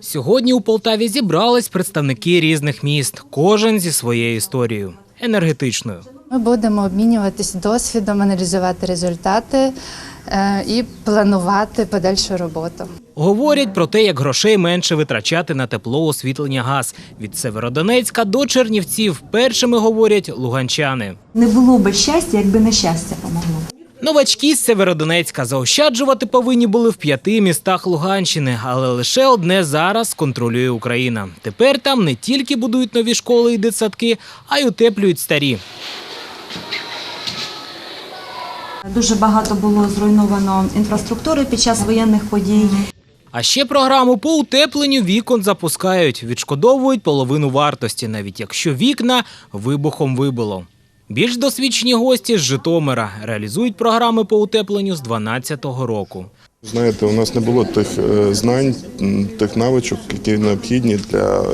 Сьогодні у Полтаві зібрались представники різних міст, кожен зі своєю історією енергетичною. Ми будемо обмінюватись досвідом, аналізувати результати е, і планувати подальшу роботу. Говорять про те, як грошей менше витрачати на тепло, освітлення, газ. Від Северодонецька до Чернівців першими говорять луганчани. Не було би щастя, якби нещастя помогло. Новачки з Северодонецька заощаджувати повинні були в п'яти містах Луганщини, але лише одне зараз контролює Україна. Тепер там не тільки будують нові школи і дитсадки, а й утеплюють старі. Дуже багато було зруйновано інфраструктури під час воєнних подій. А ще програму по утепленню вікон запускають, відшкодовують половину вартості, навіть якщо вікна вибухом вибило. Більш досвідчені гості з Житомира реалізують програми по утепленню з 2012 року. Знаєте, у нас не було тих е, знань, тих навичок, які необхідні для е,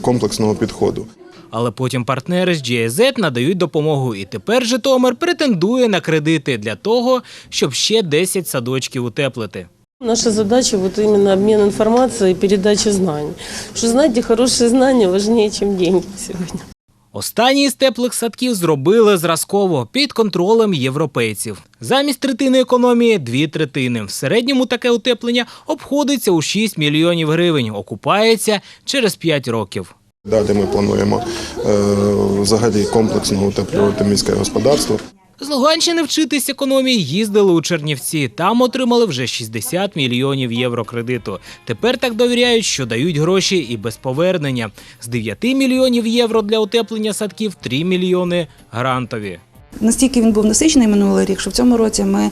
комплексного підходу. Але потім партнери з GIZ надають допомогу, і тепер Житомир претендує на кредити для того, щоб ще 10 садочків утеплити. Наша задача вот именно обмен информацией и передача знаний. Что, знаете, хорошие знания важнее, чем деньги сегодня. Останній з теплих садків зробили зразково під контролем європейців. Замість третини економії дві третини. В середньому таке утеплення обходиться у 6 мільйонів гривень, окупається через 5 років. Далі ми плануємо е, взагалі комплексно утеплювати міське господарство. З Луганщини вчитись економії їздили у Чернівці. Там отримали вже 60 мільйонів євро кредиту. Тепер так довіряють, що дають гроші і без повернення. З 9 мільйонів євро для утеплення садків 3 мільйони грантові. Настільки він був насичений минулий рік, що в цьому році ми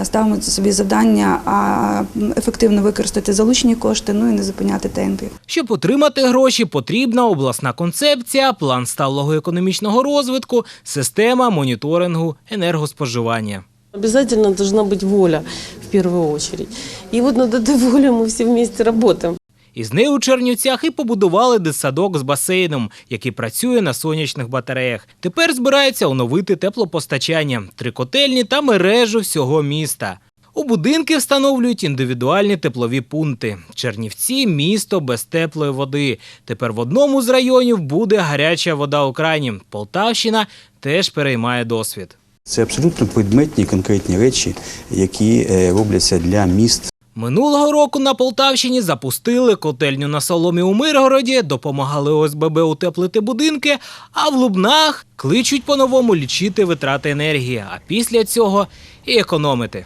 е, ставимо собі завдання а, м, ефективно використати залучені кошти, ну і не зупиняти темпи. Щоб отримати гроші, потрібна обласна концепція, план сталого економічного розвитку, система моніторингу енергоспоживання. Обязательно должна быть воля в первую очередь. И вот над этой волей мы все вместе работаем. Із нею у Чернівцях і побудували дитсадок з басейном, який працює на сонячних батареях. Тепер збираються оновити теплопостачання, три котельні та мережу всього міста. У будинки встановлюють індивідуальні теплові пункти. Чернівці місто без теплої води. Тепер в одному з районів буде гаряча вода у крані. Полтавщина теж переймає досвід. Це абсолютно предметні конкретні речі, які е, робляться для міст Минулого року на Полтавщині запустили котельню на соломі у Миргороді, допомагали ОСББ утеплити будинки, а в Лубнах кличуть по-новому лічити витрати енергії, а після цього і економити.